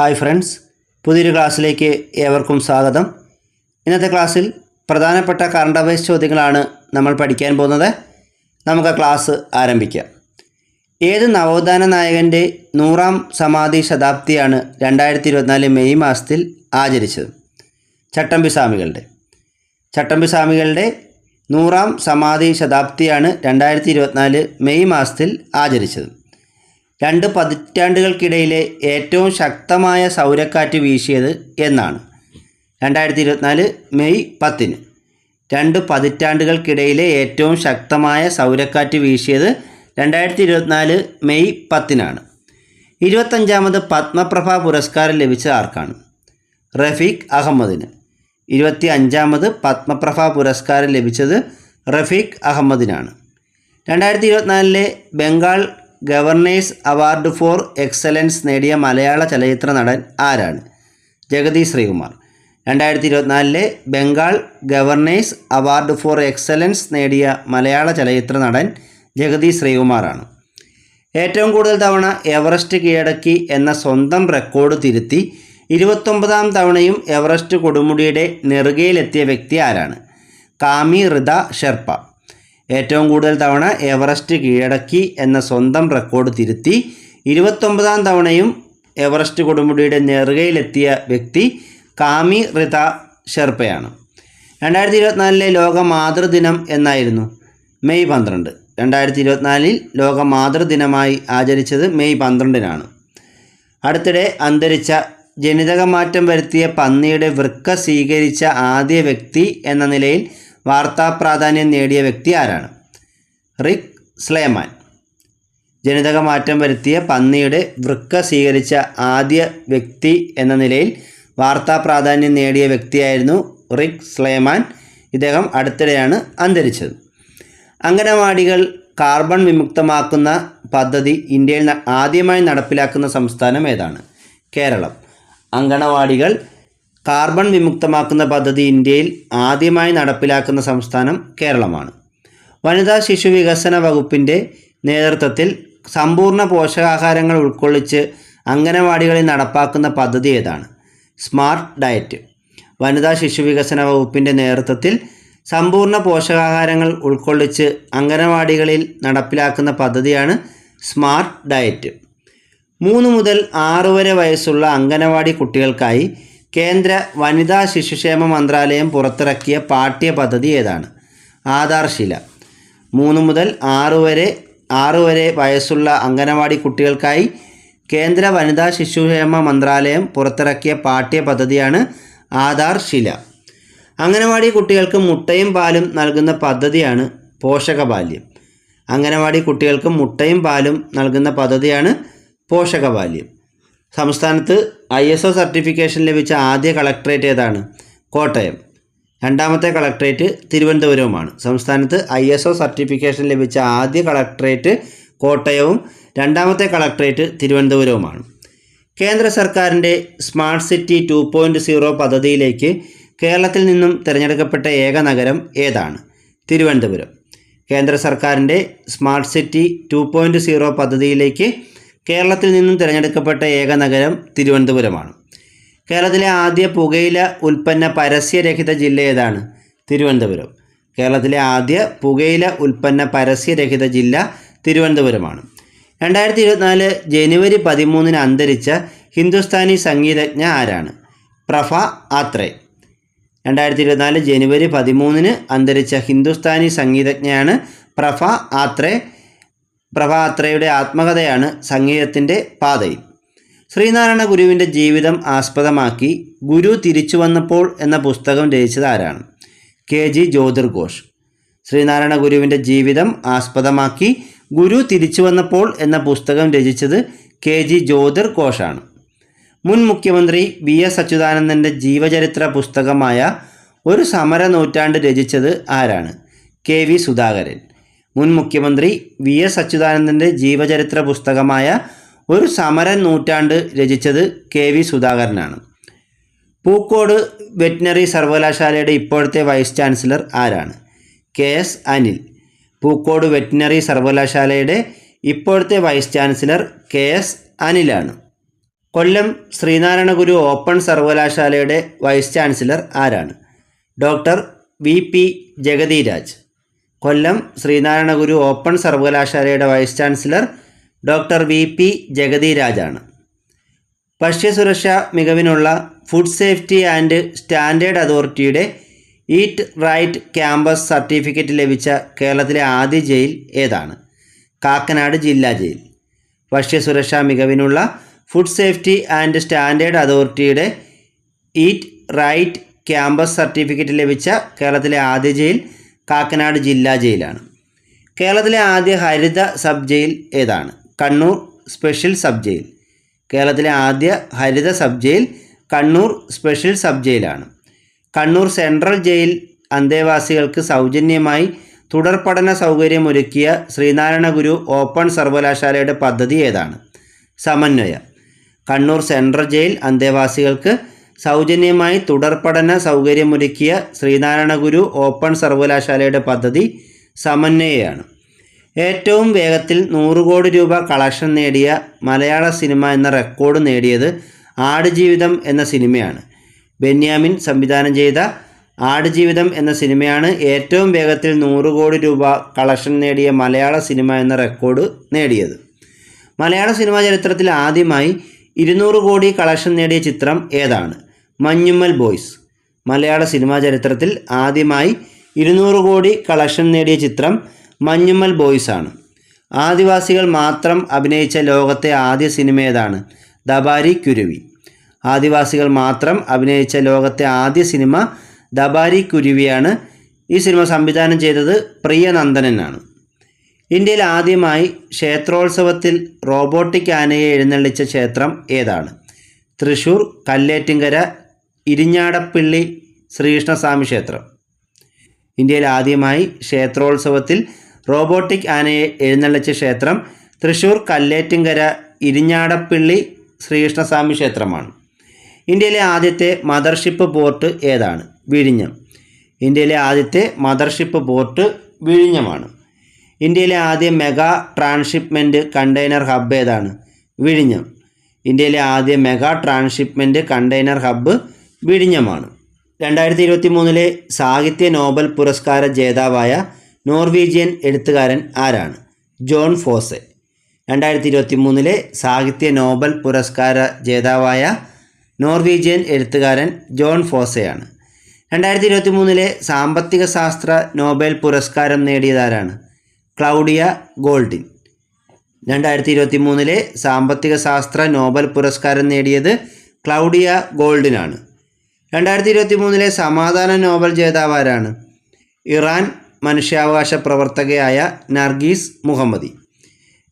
Hi friends പുതിയൊരു ക്ലാസ്സിലേക്ക് ഏവർക്കും സ്വാഗതം. ഇന്നത്തെ ക്ലാസ്സിൽ പ്രധാനപ്പെട്ട കറണ്ട് അഫയേഴ്സ് ചോദ്യങ്ങളാണ് നമ്മൾ പഠിക്കാൻ പോകുന്നത്. നമുക്ക് ക്ലാസ് ആരംഭിക്കാം. ഏത് നവോത്ഥാന നായകന്റെ നൂറാം സമാധി ശതാബ്ദിയാണ് രണ്ടായിരത്തി ഇരുപത്തിനാല് മെയ് മാസത്തിൽ ആചരിച്ചത്? ചട്ടമ്പി സ്വാമികളുടെ. ചട്ടമ്പി സ്വാമികളുടെ നൂറാം സമാധി ശതാബ്ദിയാണ് രണ്ടായിരത്തി ഇരുപത്തിനാല് മെയ് മാസത്തിൽ ആചരിച്ചത്. രണ്ട് പതിറ്റാണ്ടുകൾക്കിടയിലെ ഏറ്റവും ശക്തമായ സൗരക്കാറ്റ് വീശിയത് എന്നാണ്. രണ്ടായിരത്തി ഇരുപത്തിനാല് മെയ് പത്തിന് രണ്ട് പതിറ്റാണ്ടുകൾക്കിടയിലെ ഏറ്റവും ശക്തമായ സൗരക്കാറ്റ് വീശിയത് രണ്ടായിരത്തി ഇരുപത്തിനാല് മെയ് പത്തിനാണ്. ഇരുപത്തഞ്ചാമത് പത്മപ്രഭ പുരസ്കാരം ലഭിച്ച ആർക്കാണ്? റഫീഖ് അഹമ്മദിന്. ഇരുപത്തി അഞ്ചാമത് പത്മപ്രഭ പുരസ്കാരം ലഭിച്ചത് റഫീഖ് അഹമ്മദിനാണ്. രണ്ടായിരത്തി ഇരുപത്തിനാലിലെ Bengal governor's award for excellence നേടിയ മലയാള ചലച്ചിത്ര നടൻ ആരാണ്? ജഗതി ശ്രീകുമാർ. രണ്ടായിരത്തി ഇരുപത്തിനാലിലെ Bengal governor's award for excellence നേടിയ മലയാള ചലച്ചിത്ര നടൻ ജഗതി ശ്രീകുമാറാണ്. ഏറ്റവും കൂടുതൽ തവണ എവറസ്റ്റ് കീഴടക്കി എന്ന സ്വന്തം റെക്കോർഡ് തിരുത്തി ഇരുപത്തൊമ്പതാം തവണയും എവറസ്റ്റ് കൊടുമുടിയുടെ നെറുകയിലെത്തിയ വ്യക്തി ആരാണ്? കാമി റിത ഷെർപ്പ. ഏറ്റവും കൂടുതൽ തവണ എവറസ്റ്റ് കീഴടക്കി എന്ന സ്വന്തം റെക്കോർഡ് തിരുത്തി ഇരുപത്തൊമ്പതാം തവണയും എവറസ്റ്റ് കൊടുമുടിയുടെ നെറുകയിലെത്തിയ വ്യക്തി കാമി റിത ഷെർപ്പയാണ്. രണ്ടായിരത്തി ഇരുപത്തിനാലിലെ ലോക മാതൃദിനം എന്നായിരുന്നു മെയ് പന്ത്രണ്ട്. രണ്ടായിരത്തി ഇരുപത്തിനാലിൽ ലോക മാതൃദിനമായി ആചരിച്ചത് മെയ് പന്ത്രണ്ടിനാണ്. അടുത്തിടെ അന്തരിച്ച ജനിതകമാറ്റം വരുത്തിയ പന്നിയുടെ വൃക്ക സ്വീകരിച്ച ആദ്യ വ്യക്തി എന്ന നിലയിൽ വാർത്താ പ്രാധാന്യം നേടിയ വ്യക്തി ആരാണ്? Rick Slayman. ജനിതക മാറ്റം വരുത്തിയ പന്നിയുടെ വൃക്ക സ്വീകരിച്ച ആദ്യ വ്യക്തി എന്ന നിലയിൽ വാർത്താ പ്രാധാന്യം നേടിയ വ്യക്തിയായിരുന്നു റിക് സ്ലേമാൻ. ഇദ്ദേഹം അടുത്തിടെയാണ് അന്തരിച്ചത്. അംഗനവാടികൾ കാർബൺ വിമുക്തമാക്കുന്ന പദ്ധതി ഇന്ത്യയിൽ ആദ്യമായി നടപ്പിലാക്കുന്ന സംസ്ഥാനം ഏതാണ്? കേരളം. അങ്കണവാടികൾ കാർബൺ വിമുക്തമാക്കുന്ന പദ്ധതി ഇന്ത്യയിൽ ആദ്യമായി നടപ്പിലാക്കുന്ന സംസ്ഥാനം കേരളമാണ്. വനിതാ ശിശു വികസന വകുപ്പിന്റെ നേതൃത്വത്തിൽ സമ്പൂർണ പോഷകാഹാരങ്ങൾ ഉൾക്കൊള്ളിച്ച് അംഗനവാടികളിൽ നടപ്പാക്കുന്ന പദ്ധതി ഏതാണ്? Smart diet. വനിതാ ശിശു വികസന വകുപ്പിന്റെ നേതൃത്വത്തിൽ സമ്പൂർണ പോഷകാഹാരങ്ങൾ ഉൾക്കൊള്ളിച്ച് അംഗനവാടികളിൽ നടപ്പിലാക്കുന്ന പദ്ധതിയാണ് സ്മാർട്ട് ഡയറ്റ്. മൂന്ന് മുതൽ ആറ് വരെ വയസ്സുള്ള അംഗനവാടി കുട്ടികൾക്കായി കേന്ദ്ര വനിതാ ശിശുക്ഷേമ മന്ത്രാലയം പുറത്തിറക്കിയ പാഠ്യ പദ്ധതി ഏതാണ്? ആധാർശില. മൂന്ന് മുതൽ ആറ് വരെ ആറ് വരെ വയസ്സുള്ള അംഗനവാടി കുട്ടികൾക്കായി കേന്ദ്ര വനിതാ ശിശുക്ഷേമ മന്ത്രാലയം പുറത്തിറക്കിയ പാഠ്യ പദ്ധതിയാണ് ആധാർശില. അംഗനവാടി കുട്ടികൾക്ക് മുട്ടയും പാലും നൽകുന്ന പദ്ധതിയാണ് പോഷകബാല്യം. അംഗനവാടി കുട്ടികൾക്ക് മുട്ടയും പാലും നൽകുന്ന പദ്ധതിയാണ് പോഷകബാല്യം. സംസ്ഥാനത്ത് ഐ എസ് ഒ സർട്ടിഫിക്കേഷൻ ലഭിച്ച ആദ്യ കളക്ടറേറ്റ് ഏതാണ്? കോട്ടയം. രണ്ടാമത്തെ കളക്ടറേറ്റ് തിരുവനന്തപുരവുമാണ്. സംസ്ഥാനത്ത് ഐ എസ് ഒ സർട്ടിഫിക്കേഷൻ ലഭിച്ച ആദ്യ കളക്ടറേറ്റ് കോട്ടയവും രണ്ടാമത്തെ കളക്ടറേറ്റ് തിരുവനന്തപുരവുമാണ്. കേന്ദ്ര സർക്കാരിന്റെ smart city two point zero പദ്ധതിയിലേക്ക് കേരളത്തിൽ നിന്നും തിരഞ്ഞെടുക്കപ്പെട്ട ഏക നഗരം ഏതാണ്? തിരുവനന്തപുരം. കേന്ദ്ര സർക്കാരിന്റെ smart city two point zero പദ്ധതിയിലേക്ക് കേരളത്തിൽ നിന്നും തിരഞ്ഞെടുക്കപ്പെട്ട ഏക നഗരം തിരുവനന്തപുരമാണ്. കേരളത്തിലെ ആദ്യ പുകയില ഉൽപ്പന്ന പരസ്യരഹിത ജില്ല ഏതാണ്? തിരുവനന്തപുരം. കേരളത്തിലെ ആദ്യ പുകയില ഉൽപ്പന്ന പരസ്യരഹിത ജില്ല തിരുവനന്തപുരമാണ്. രണ്ടായിരത്തി ഇരുപത്തിനാല് ജനുവരി പതിമൂന്നിന് അന്തരിച്ച ഹിന്ദുസ്ഥാനി സംഗീതജ്ഞ ആരാണ്? പ്രഫ ആത്രേ. രണ്ടായിരത്തി ഇരുപത്തിനാല് ജനുവരി പതിമൂന്നിന് അന്തരിച്ച ഹിന്ദുസ്ഥാനി സംഗീതജ്ഞയാണ് പ്രഫ ആത്രേ. പ്രഭ ആത്രയുടെ ആത്മകഥയാണ് സംഗീതത്തിന്റെ പാതയിൽ. ശ്രീനാരായണ ഗുരുവിന്റെ ജീവിതം ആസ്പദമാക്കി ഗുരു തിരിച്ചു വന്നപ്പോൾ എന്ന പുസ്തകം രചിച്ചത് ആരാണ്? K G Jyothirghosh. ശ്രീനാരായണ ഗുരുവിന്റെ ജീവിതം ആസ്പദമാക്കി ഗുരു തിരിച്ചു വന്നപ്പോൾ എന്ന പുസ്തകം രചിച്ചത് കെ ജി ജ്യോതിർ ഘോഷാണ് മുൻ മുഖ്യമന്ത്രി വി എസ് അച്യുതാനന്ദന്റെ ജീവചരിത്ര പുസ്തകമായ ഒരു സമര നൂറ്റാണ്ട് രചിച്ചത് ആരാണ്? K V Sudhakaran. മുൻ മുഖ്യമന്ത്രി വി എസ് അച്യുതാനന്ദന്റെ ജീവചരിത്ര പുസ്തകമായ ഒരു സമര നൂറ്റാണ്ട് രചിച്ചത് കെ വി സുധാകരനാണ്. പൂക്കോട് വെറ്റിനറി സർവകലാശാലയുടെ ഇപ്പോഴത്തെ വൈസ് ചാൻസലർ ആരാണ്? K S Anil. Pookode veterinary സർവകലാശാലയുടെ ഇപ്പോഴത്തെ വൈസ് ചാൻസലർ കെ എസ് അനിലാണ്. കൊല്ലം ശ്രീനാരായണ ഗുരു ഓപ്പൺ സർവകലാശാലയുടെ വൈസ് ചാൻസലർ ആരാണ്? Doctor V P Jagathiraj. Kollam Sreenarayana Guru open സർവകലാശാലയുടെ vice chancellor doctor V P ജഗതിരാജാണ്. ഭക്ഷ്യസുരക്ഷ മികവിനുള്ള ഫുഡ് സേഫ്റ്റി ആൻഡ് സ്റ്റാൻഡേർഡ് അതോറിറ്റിയുടെ ഈറ്റ് റൈറ്റ് ക്യാമ്പസ് സർട്ടിഫിക്കറ്റ് ലഭിച്ച കേരളത്തിലെ ആദ്യ ജയിൽ ഏതാണ്? കാക്കനാട് ജില്ലാ ജയിൽ. ഭക്ഷ്യസുരക്ഷാ മികവിനുള്ള ഫുഡ് സേഫ്റ്റി ആൻഡ് സ്റ്റാൻഡേർഡ് അതോറിറ്റിയുടെ ഈറ്റ് റൈറ്റ് ക്യാമ്പസ് സർട്ടിഫിക്കറ്റ് ലഭിച്ച കേരളത്തിലെ ആദ്യ ജയിൽ കാക്കനാട് ജില്ലാ ജയിലാണ്. കേരളത്തിലെ ആദ്യ ഹരിത സബ് ജയിൽ ഏതാണ്? Kannur special sub jail. കേരളത്തിലെ ആദ്യ ഹരിത sub jail Kannur special sub ജയിലാണ്. Kannur central jail അന്തേവാസികൾക്ക് സൗജന്യമായി തുടർ പഠന സൗകര്യമൊരുക്കിയ ശ്രീനാരായണ ഗുരു ഓപ്പൺ സർവകലാശാലയുടെ പദ്ധതി ഏതാണ്? സമന്വയ. കണ്ണൂർ സെൻട്രൽ ജയിൽ അന്തേവാസികൾക്ക് സൗജന്യമായി തുടർപഠന സൗകര്യമൊരുക്കിയ ശ്രീനാരായണഗുരു ഓപ്പൺ സർവകലാശാലയുടെ പദ്ധതി സമന്വയയാണ്. ഏറ്റവും വേഗത്തിൽ നൂറ് കോടി രൂപ കളക്ഷൻ നേടിയ മലയാള സിനിമ എന്ന റെക്കോർഡ് നേടിയത് ആടുജീവിതം എന്ന സിനിമയാണ്. ബെന്യാമിൻ സംവിധാനം ചെയ്ത ആടുജീവിതം എന്ന സിനിമയാണ് ഏറ്റവും വേഗത്തിൽ നൂറ് കോടി രൂപ കളക്ഷൻ നേടിയ മലയാള സിനിമ എന്ന റെക്കോർഡ് നേടിയത്. മലയാള സിനിമാ ചരിത്രത്തിൽ ആദ്യമായി ഇരുന്നൂറ് കോടി കളക്ഷൻ നേടിയ ചിത്രം ഏതാണ്? മഞ്ഞുമ്മൽ ബോയ്സ്. മലയാള സിനിമാ ചരിത്രത്തിൽ ആദ്യമായി ഇരുന്നൂറ് കോടി കളക്ഷൻ നേടിയ ചിത്രം മഞ്ഞുമ്മൽ ബോയ്സ് ആണ്. ആദിവാസികൾ മാത്രം അഭിനയിച്ച ലോകത്തെ ആദ്യ സിനിമ ഏതാണ് ദബാരി കുരുവി. ആദിവാസികൾ മാത്രം അഭിനയിച്ച ലോകത്തെ ആദ്യ സിനിമ ദബാരി കുരുവിയാണ്. ഈ സിനിമ സംവിധാനം ചെയ്തത് പ്രിയനന്ദനനാണ് ഇന്ത്യയിൽ ആദ്യമായി ക്ഷേത്രോത്സവത്തിൽ റോബോട്ടിക് ആനയെ എഴുന്നള്ളിച്ച ക്ഷേത്രം ഏതാണ്? തൃശൂർ കല്ലേറ്റിങ്കര ഇരിഞ്ഞാടപ്പള്ളി ശ്രീകൃഷ്ണസ്വാമി ക്ഷേത്രം. ഇന്ത്യയിൽ ആദ്യമായി ക്ഷേത്രോത്സവത്തിൽ റോബോട്ടിക് ആനയെ എഴുന്നള്ളിച്ച ക്ഷേത്രം തൃശ്ശൂർ കല്ലേറ്റിങ്കര ഇരിഞ്ഞാടപ്പള്ളി ശ്രീകൃഷ്ണസ്വാമി ക്ഷേത്രമാണ്. ഇന്ത്യയിലെ ആദ്യത്തെ മദർഷിപ്പ് പോർട്ട് ഏതാണ്? വിഴിഞ്ഞം. ഇന്ത്യയിലെ ആദ്യത്തെ മദർഷിപ്പ് പോർട്ട് വിഴിഞ്ഞമാണ്. ഇന്ത്യയിലെ ആദ്യ മെഗാ ട്രാൻസ്ഷിപ്മെന്റ് കണ്ടെയ്നർ ഹബ്ബ് ഏതാണ്? വിഴിഞ്ഞം. ഇന്ത്യയിലെ ആദ്യ മെഗാ ട്രാൻസ്ഷിപ്മെന്റ് കണ്ടെയ്നർ ഹബ്ബ് വിഴിഞ്ഞമാണ്. രണ്ടായിരത്തി ഇരുപത്തി മൂന്നിലെ സാഹിത്യ നോബൽ പുരസ്കാര ജേതാവായ നോർവീജിയൻ എഴുത്തുകാരൻ ആരാണ്? Jon Fosse. രണ്ടായിരത്തി ഇരുപത്തി മൂന്നിലെ സാഹിത്യ നോബൽ പുരസ്കാര ജേതാവായ നോർവീജിയൻ എഴുത്തുകാരൻ ജോൺ ഫോസെയാണ്. രണ്ടായിരത്തി ഇരുപത്തി മൂന്നിലെ സാമ്പത്തിക ശാസ്ത്ര നോബൽ പുരസ്കാരം നേടിയതാരാണ്? Claudia Goldin. രണ്ടായിരത്തി ഇരുപത്തി മൂന്നിലെ സാമ്പത്തിക ശാസ്ത്ര നോബൽ പുരസ്കാരം നേടിയത് ക്ലൗഡിയ ഗോൾഡിനാണ്. രണ്ടായിരത്തി ഇരുപത്തി മൂന്നിലെ സമാധാന നോബൽ ജേതാവ് ആരാണ് ഇറാൻ മനുഷ്യാവകാശ പ്രവർത്തകയായ നർഗീസ് മുഹമ്മദി.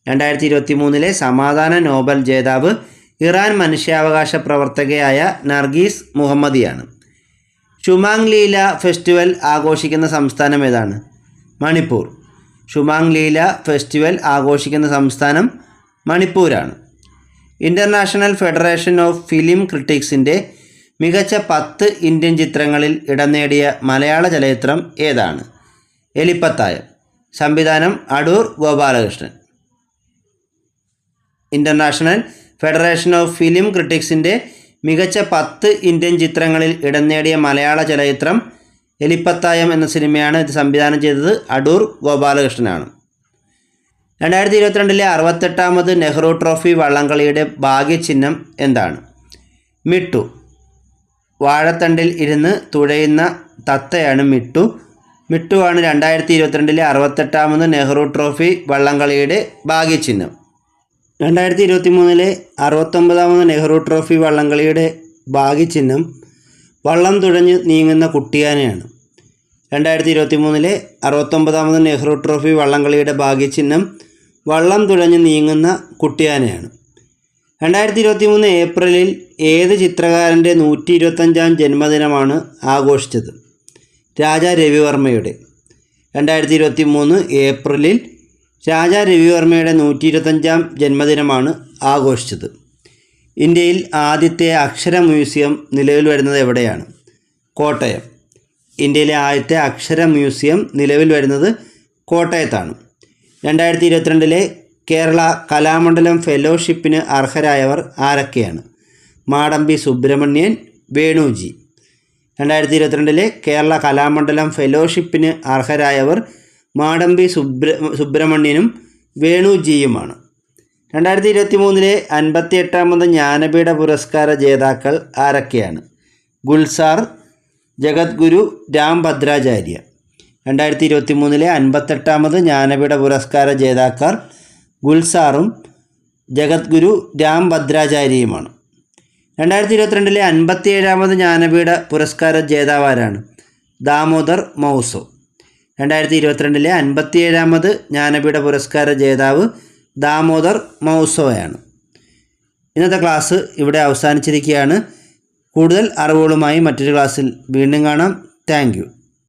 രണ്ടായിരത്തി ഇരുപത്തി മൂന്നിലെ സമാധാന നോബൽ ജേതാവ് ഇറാൻ മനുഷ്യാവകാശ പ്രവർത്തകയായ നർഗീസ് മുഹമ്മദിയാണ്. ഷുമാങ് ലീല ഫെസ്റ്റിവൽ ആഘോഷിക്കുന്ന സംസ്ഥാനം ഏതാണ്? മണിപ്പൂർ. ഷുമാങ് ലീല ഫെസ്റ്റിവൽ ആഘോഷിക്കുന്ന സംസ്ഥാനം മണിപ്പൂരാണ്. ഇന്റർനാഷണൽ ഫെഡറേഷൻ ഓഫ് ഫിലിം ക്രിട്ടിക്സിന്റെ മികച്ച പത്ത് ഇന്ത്യൻ ചിത്രങ്ങളിൽ ഇടം നേടിയ മലയാള ചലച്ചിത്രം ഏതാണ്? എലിപ്പത്തായം സംവിധാനം Adoor Gopalakrishnan. International federation of film ക്രിട്ടിക്സിന്റെ മികച്ച പത്ത് ഇന്ത്യൻ ചിത്രങ്ങളിൽ ഇടം നേടിയ മലയാള ചലച്ചിത്രം എലിപ്പത്തായം എന്ന സിനിമയാണ് ഇത് സംവിധാനം ചെയ്തത് അടൂർ ഗോപാലകൃഷ്ണനാണ്. രണ്ടായിരത്തി ഇരുപത്തിരണ്ടിലെ അറുപത്തെട്ടാമത് നെഹ്റു ട്രോഫി വള്ളംകളിയുടെ ഭാഗ്യചിഹ്നം എന്താണ്? മിട്ടു. വാഴത്തണ്ടിൽ ഇരുന്ന് തുഴയുന്ന തത്തയാണ് മിട്ടു. മിട്ടുവാണ് രണ്ടായിരത്തി ഇരുപത്തിരണ്ടിലെ അറുപത്തെട്ടാമത് നെഹ്റു ട്രോഫി വള്ളംകളിയുടെ ഭാഗ്യചിഹ്നം. രണ്ടായിരത്തി ഇരുപത്തി മൂന്നിലെ അറുപത്തൊമ്പതാമത് നെഹ്റു ട്രോഫി വള്ളംകളിയുടെ ഭാഗ്യചിഹ്നം വള്ളം തുഴഞ്ഞ് നീങ്ങുന്ന കുട്ടിയാനയാണ്. രണ്ടായിരത്തി ഇരുപത്തി മൂന്നിലെ അറുപത്തൊമ്പതാമത് നെഹ്റു ട്രോഫി വള്ളംകളിയുടെ ഭാഗ്യചിഹ്നം വള്ളം തുഴഞ്ഞ് നീങ്ങുന്ന കുട്ടിയാനയാണ്. രണ്ടായിരത്തി ഇരുപത്തി മൂന്ന് ഏപ്രിലിൽ ഏത് ചിത്രകാരന്റെ നൂറ്റി ഇരുപത്തഞ്ചാം ജന്മദിനമാണ് ആഘോഷിച്ചത്? രാജ രവിവർമ്മയുടെ. രണ്ടായിരത്തി ഇരുപത്തി മൂന്ന് ഏപ്രിലിൽ രാജ രവിവർമ്മയുടെ നൂറ്റി ഇരുപത്തഞ്ചാം ജന്മദിനമാണ് ആഘോഷിച്ചത്. ഇന്ത്യയിൽ ആദ്യത്തെ അക്ഷര മ്യൂസിയം നിലവിൽ വരുന്നത് എവിടെയാണ്? കോട്ടയം. ഇന്ത്യയിലെ ആദ്യത്തെ അക്ഷര മ്യൂസിയം നിലവിൽ വരുന്നത് കോട്ടയത്താണ്. രണ്ടായിരത്തി ഇരുപത്തിരണ്ടിലെ കേരള കലാമണ്ഡലം ഫെലോഷിപ്പിന് അർഹരായവർ ആരൊക്കെയാണ്? മാടമ്പി സുബ്രഹ്മണ്യൻ വേണുജി. രണ്ടായിരത്തി ഇരുപത്തിരണ്ടിലെ കേരള കലാമണ്ഡലം ഫെലോഷിപ്പിന് അർഹരായവർ മാടമ്പി സുബ്ര സുബ്രഹ്മണ്യനും വേണുജിയുമാണ്. രണ്ടായിരത്തി ഇരുപത്തി മൂന്നിലെ അൻപത്തി എട്ടാമത് ജ്ഞാനപീഠ പുരസ്കാര ജേതാക്കൾ ആരൊക്കെയാണ്? ഗുൽസാർ ജഗദ്ഗുരു രാം ഭദ്രാചാര്യ. രണ്ടായിരത്തി ഇരുപത്തി മൂന്നിലെ അൻപത്തെട്ടാമത് ജ്ഞാനപീഠ പുരസ്കാര ജേതാക്കൾ ഗുൽസാറും ജഗദ്ഗുരു രാം ഭദ്രാചാര്യയുമാണ് രണ്ടായിരത്തി ഇരുപത്തിരണ്ടിലെ അൻപത്തി ഏഴാമത് ജ്ഞാനപീഠ പുരസ്കാര ജേതാവാരാണ് ദാമോദർ മൗസോ. രണ്ടായിരത്തി ഇരുപത്തിരണ്ടിലെ അൻപത്തി ഏഴാമത് ജ്ഞാനപീഠ പുരസ്കാര ജേതാവ് ദാമോദർ മൗസോയാണ്. ഇന്നത്തെ ക്ലാസ് ഇവിടെ അവസാനിച്ചിരിക്കുകയാണ്. കൂടുതൽ അറിവുകളുമായി മറ്റൊരു ക്ലാസ്സിൽ വീണ്ടും കാണാം. താങ്ക്